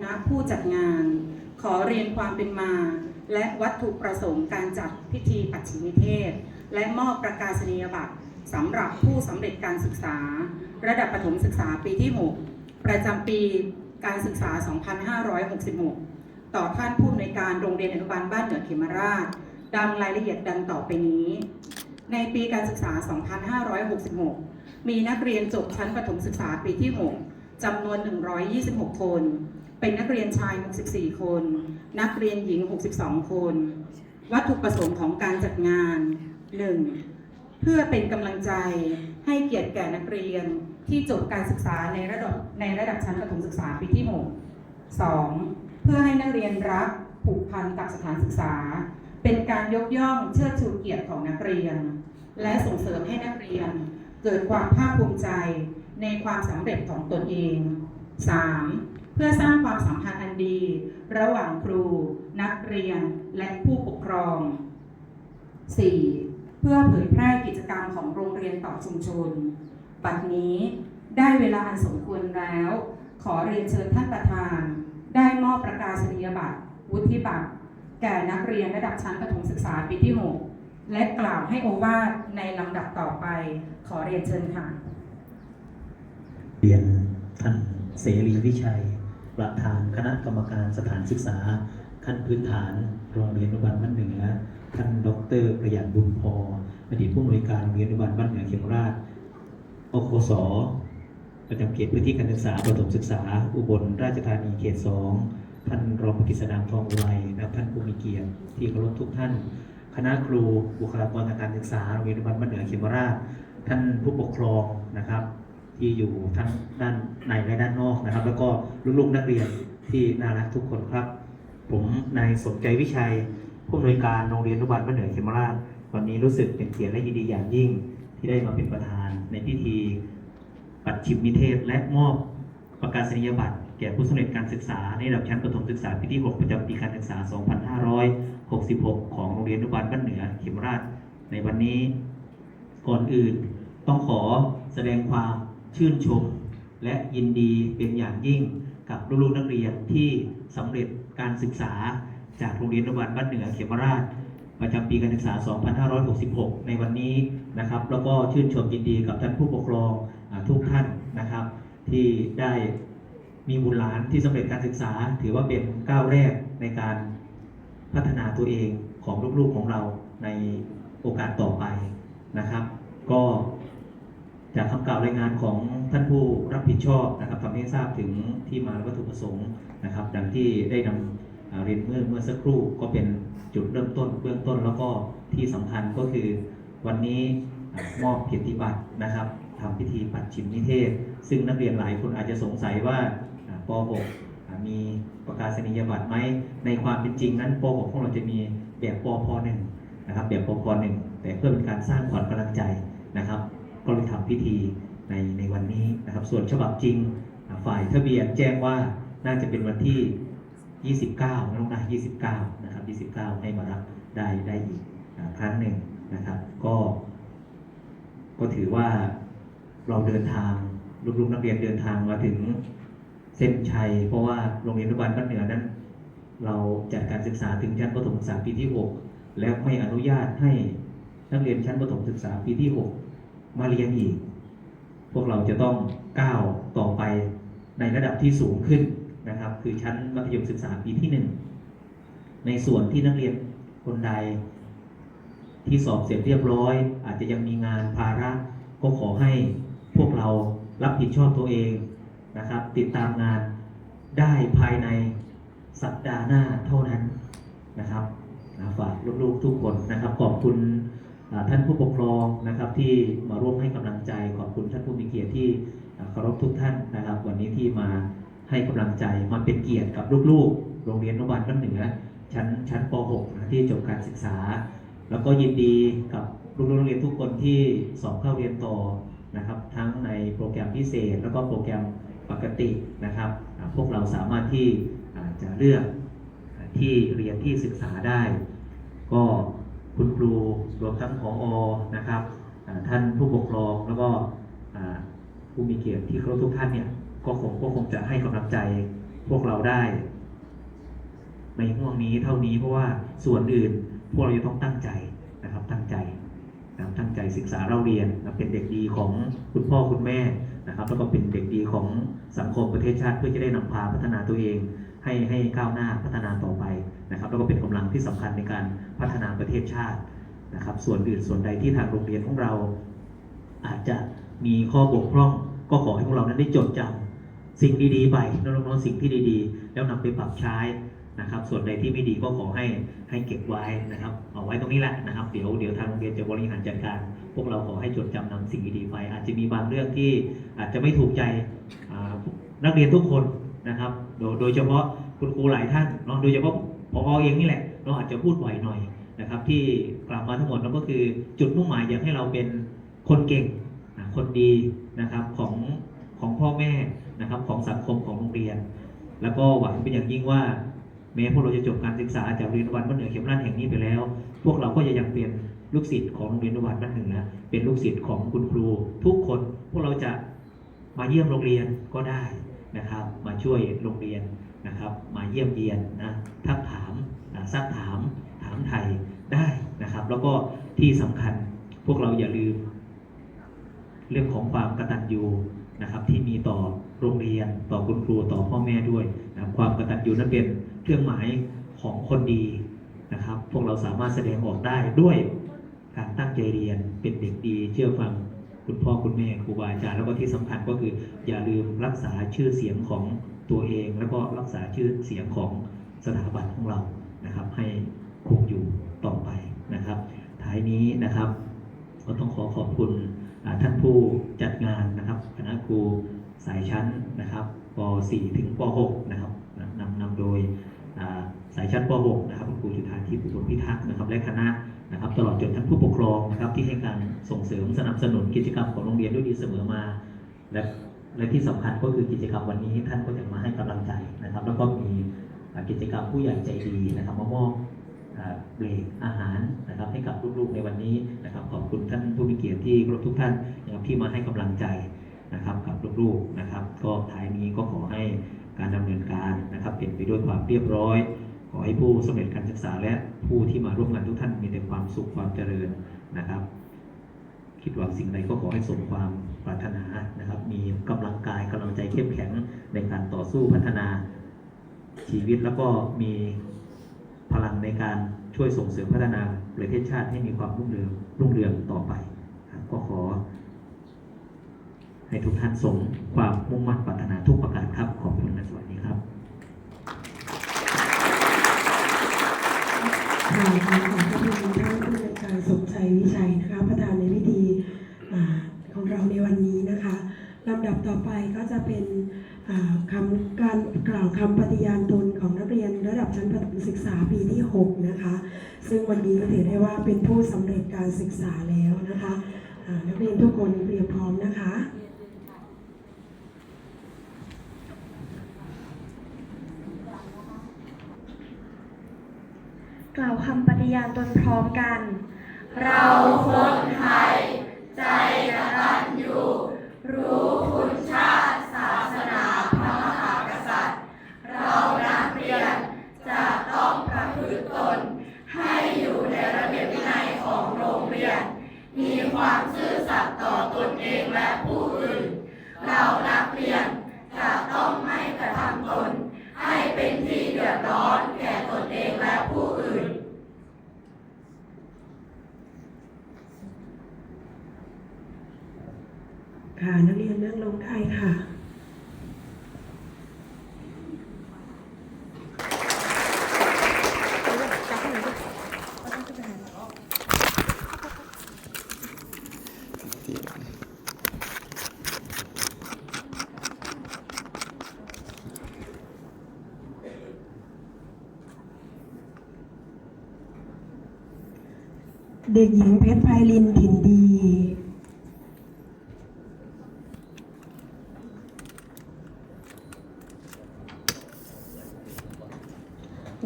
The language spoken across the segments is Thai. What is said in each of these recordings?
คณะผู้จัดงาน ขอเรียนความเป็นมา และวัตถุประสงค์การจัดพิธีปัจฉิมิเทศ และมอบประกาศนียบัตรสำหรับผู้สำเร็จการศึกษา ระดับประถมศึกษาปีที่ 6 ประจำปีการศึกษา 2566 ต่อท่านผู้อำนวยการโรงเรียนอนุบาลบ้านเหนือเขมราช ดังรายละเอียดดังต่อไปนี้ ในปีการศึกษา 2566 มีนักเรียนจบชั้นประถมศึกษาปีที่ 6จำนวน 126 คน เป็นนักเรียนชาย 64 คน นักเรียนหญิง 62 คน วัตถุประสงค์ของการจัดงาน 1. เพื่อเป็นกำลังใจให้เกียรติแก่นักเรียนที่จบการศึกษาในระดับในระดับชั้นประถมศึกษาปีที่ 6 2. เพื่อให้นักเรียนรักผูกพันกับสถานศึกษา เป็นการยกย่องเชิดชูเกียรติของนักเรียน และส่งเสริมให้นักเรียน เกิดความภาคภูมิใจในความสำเร็จของตนเอง 3. เพื่อสร้างความสัมพันธ์อันดี ระหว่างครู นักเรียนและผู้ปกครอง 4. เพื่อเผยแพร่กิจกรรมของโรงเรียนต่อชุมชนบัดนี้ได้เวลาอันสมควรแล้ว ขอเรียนเชิญท่านประธาน ได้มอบประกาศนียบัตร วุฒิบัตร แก่นักเรียนระดับชั้นประถมศึกษาปีที่ 6 และกล่าวให้โอวาทในลำดับต่อไป ขอเรียนเชิญค่ะ เรียนท่านเสรีวิชัย ประธานคณะกรรมการสถานศึกษา ขั้นพื้นฐานโรงเรียนอนุบาลบ้านเหนือท่านดรประหยัดบุญพออดีตผู้อำนวยการโรงเรียนอนุบาลบ้านเหนือเขมราชอคสประจำเขตพื้นที่การศึกษาประถมศึกษา อุบลราชธานีเขตสองท่านรองกฤษณามทองอุไรและท่านผู้มีเกียรติที่เคารพทุกท่าน คณะครูบุคลากรทางการศึกษาโรงเรียนอนุบาลบ้านเหนือเขมราชท่านผู้ปกครองนะครับ ที่อยู่ทั้งด้านในและด้านนอกนะครับ แล้วก็ลูกๆนักเรียนที่น่ารักทุกคนครับ ผมนายสมใจวิชัยผู้อำนวยการโรงเรียนอนุบาลบ้านเหนือเขมราชวันนี้รู้สึกเป็นเกียรติและยินดีอย่างยิ่ง ที่ได้มาเป็นประธานในพิธีปัดชิมนิเทศ และมอบประกาศนียบัตรแก่ผู้สำเร็จการศึกษาในระดับชั้นประถมศึกษาปีที่ 6 ประจำปีการศึกษา 2566 ของโรงเรียนอนุบาลบ้านเหนือเขมราช ในวันนี้ก่อนอื่นต้องขอแสดงความ ชื่นชม และยินดีเป็นอย่างยิ่งกับลูกๆนักเรียนที่สำเร็จการศึกษาจากโรงเรียนอนุบาลบ้านเหนือเขมราช ประจำปีการศึกษา 2566 ในวันนี้นะครับ แล้วก็ชื่นชมยินดีกับท่านผู้ปกครองอทุกท่านนะครับ ที่ได้มีบุตรหลานที่สำเร็จการศึกษา ถือว่าเป็นก้าวแรกในการพัฒนาตัวเองของลูกๆของเราในโอกาสต่อไปนะครับ ก็ จากคำกล่าวรายงานของท่านผู้รับผิดชอบนะครับทำให้ทราบถึงที่มาและวัตถุประสงค์นะครับ ดังที่ได้นำอ่าเรียนเมื่อเมื่อสักครู่ก็เป็นจุดเริ่มต้นเบื้องต้นแล้วก็ที่สำคัญก็คือ วันนี้มอบเกียรติบัตรนะครับทำพิธีปัดชิมนิเทศ ซึ่งนักเรียนหลายคนอาจจะสงสัยว่าป .6 มีประกาศนียบัตรไหมในความเป็นจริงนั้นป .6 ของเราจะมีแบบปพ .1 นะครับแบบปพ .1 แต่เพื่อเป็นการสร้างขวัญกำลังใจนะครับ ก็เลยทำพิธีในในวันนี้นะครับ ส่วนฉบับจริงฝ่ายทะเบียนแจ้งว่าน่าจะเป็นวันที่ 29น้องนะ29 นะครับ 29 ให้มารับได้ได้อีกครั้งหนึ่งนะครับ ก็ ก็ถือว่าเราเดินทางลูกๆนักเรียนเดินทางมาถึงเส้นชัย เพราะว่าโรงเรียนอนุบาลบ้านเหนือนั้น เราจัดการศึกษาถึงชั้นประถมศึกษาปีที่ 6 แล้วไม่อนุญาตให้นักเรียนชั้นประถมศึกษาปีที่ 6 มาเรียนอีก พวกเราจะต้องก้าวต่อไปในระดับที่สูงขึ้นนะครับ คือชั้นมัธยมศึกษาปีที่หนึ่งในส่วนที่นักเรียนคนใด ที่สอบเสร็จเรียบร้อย อาจจะยังมีงานภาระ ก็ขอให้พวกเรารับผิดชอบตัวเองนะครับ ติดตามงานได้ภายในสัปดาห์หน้าเท่านั้นนะครับฝากลูกๆทุกคนนะครับขอบคุณ ท่านผู้ปกครองนะครับที่มาร่วมให้กำลังใจขอบคุณท่านผู้มีเกียรติที่เคารพทุกท่านนะครับ วันนี้ที่มาให้กำลังใจมาเป็นเกียรติกับลูกๆ โรงเรียนอนุบาลบ้านเหนือ ชั้นชั้นป .6 นะที่จบการศึกษา แล้วก็ยินดีกับลูกๆนักเรียนทุกคนที่สอบเข้าเรียนต่อนะครับทั้งในโปรแกรมพิเศษ แล้วก็โปรแกรมปกตินะครับพวกเราสามารถที่จะเลือกที่เรียนที่ศึกษาได้ ก็ คุณครูรวมทั้งผออนะครับท่านผู้ปกครองแล้วก็ผู้มีเกียรติที่เคารพทุกท่านเนี่ยก็คงก็คงจะให้กำลังใจพวกเราได้ในห่วงนี้เท่านี้เพราะว่าส่วนอื่นพวกเราจะต้องตั้งใจนะครับตั้งใจนะตั้งใจศึกษาเราเรียนนะเป็นเด็กดีของคุณพ่อคุณแม่นะครับ แล้วก็เป็นเด็กดีของสังคมประเทศชาติเพื่อจะได้นำพาพัฒนาตัวเอง ให้ให้ก้าวหน้าพัฒนาต่อไปนะครับแล้วก็เป็นกำลังที่สำคัญในการพัฒนาประเทศชาตินะครับ ส่วนอื่นส่วนใดที่ทางโรงเรียนของเรา อาจจะมีข้อบกพร่อง ก็ขอให้พวกเรานั้นได้จดจำสิ่งดีๆไปน้องๆสิ่งที่ดีๆ แล้วนำไปปรับใช้นะครับ ส่วนใดที่ไม่ดีก็ขอให้ให้เก็บไว้นะครับเอาไว้ตรงนี้แหละนะครับ เดี๋ยวเดี๋ยวทางโรงเรียนจะบริหารจัดการ พวกเราขอให้จดจำนำสิ่งดีๆไป อาจจะมีบางเรื่องที่อาจจะไม่ถูกใจนักเรียนทุกคน นะครับโดยโดยเฉพาะคุณครูหลายท่านเนาะโดยเฉพาะพอเองนี่แหละเราอาจจะพูดบ่อยหน่อยนะครับ ที่กลับมาทั้งหมดนั่นก็คือจุดมุ่งหมายอยากให้เราเป็นคนเก่งอะคนดีนะครับของของพ่อแม่นะครับของสังคมของโรงเรียน แล้วก็หวังเป็นอย่างยิ่งว่าแม้พวกเราจะจบการศึกษาจากโรงเรียนวัดบ้านเหนือเข็มราชแห่งนี้ไปแล้ว พวกเราก็จะยังเป็นลูกศิษย์ของโรงเรียนวัดบ้านเหนือเป็นลูกศิษย์ของคุณครู ทุกคนพวกเราจะมาเยี่ยมโรงเรียนก็ได้ นะครับ มาช่วยโรงเรียนนะครับ มาเยี่ยมเยียนนะทักถามอะซักถามถามไทยได้นะครับ แล้วก็ที่สำคัญพวกเราอย่าลืม เรื่องของความกตัญญูนะครับ ที่มีต่อโรงเรียนต่อคุณครูต่อพ่อแม่ด้วยนะคความกตัญญูนั้นเป็นเครื่องหมายของคนดีนะครับ พวกเราสามารถแสดงออกได้ด้วยการตั้งใจเรียนเป็นเด็กดีเชื่อฟัง คุณพ่อคุณแม่ครูบาอาจารย์แล้วก็ที่สำคัญก็คือ อย่าลืมรักษาชื่อเสียงของตัวเอง แล้วก็รักษาชื่อเสียงของสถาบันของเรานะครับ ให้คงอยู่ต่อไปนะครับ ท้ายนี้นะครับ ก็ต้องขอขอบคุณท่านผู้จัดงานนะครับคณะครูสายชั้นนะครับป .4 ถึงป .6 นะครับนำนำโดย สายชั้นป .6 นะครับคุณครูจุฑาทิพย์อุบลพิทักษ์นะครับและคณะนะครับตลอดจนท่านผู้ปกครองนะครับที่ให้การส่งเสริมสนับสนุนกิจกรรมของโรงเรียนด้วยดีเสมอมา และและที่สำคัญก็คือกิจกรรมวันนี้ท่านก็จะมาให้กำลังใจนะครับ แล้วก็มีกิจกรรมผู้ใหญ่ใจดีนะครับมามอบเบรกอาหารนะครับให้กับลูกๆในวันนี้นะครับขอบคุณท่านผู้มีเกียรติที่รบทุกท่านนะครับที่มาให้กำลังใจนะครับกับลูกๆนะครับ ก็ท้ายนี้ก็ขอให้การดำเนินการนะครับเป็นไปด้วยความเรียบร้อย อให้ผู้สำเร็จการศึกษาและผู้ที่มาร่วมงานทุกท่านมีแต่ความสุขความเจริญนะครับ คิดหวังสิ่งใดก็ขอให้สมความปรารถนานะครับ มีกำลังกายกำลังใจเข้มแข็งในการต่อสู้พัฒนาชีวิตแล้วก็มีพลังในการช่วยส่งเสริมพัฒนาประเทศชาติให้มีความรุ่งเรืองรุ่งเรืองต่อไป ก็ขอ ให้ทุกท่านสมความมุ่งมั่นปรารถนาทุกประการครับขอบคุณและสวัสดีครับ ค่ะขอขอบพระคุณท่านผู้จัดการสมชัยวิชัยนะคะ ประธานในพิธีของเราในวันนี้นะคะลำดับต่อไปก็จะเป็นคำการกล่าวคำปฏิญาณตนของนักเรียนระดับชั้นประถมศึกษาปีที่ 6 นะคะ ซึ่งวันนี้ก็ถือได้ว่าเป็นผู้สำเร็จการศึกษาแล้วนะคะนักเรียนทุกคนเตรียมพร้อมนะคะ กล่าวคำปฏิญาณตนพร้อมกัน เราคนไทย ใจกตัญญูรู้คุณชาติศาสนาพระมหากษัตริย์ เรานักเรียนจะต้องประพฤติตน ให้อยู่ในระเบียบวินัยของโรงเรียน มีความซื่อสัตย์ต่อตนเองและผู้อื่น เรานักเรียนจะต้องไม่กระทำตน ให้เป็นที่เดือดร้อนแก่ตนเองและผู้อื่น ค่ะนักเรียนนั่งลงได้ค่ะเด็กหญิงเพชรไพลินถิ่นดี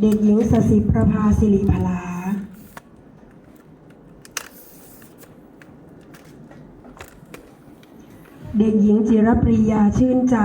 เด็กหญิงสสิประภาสิริพลาเด็กหญิงจิรปริยาชื่นใจ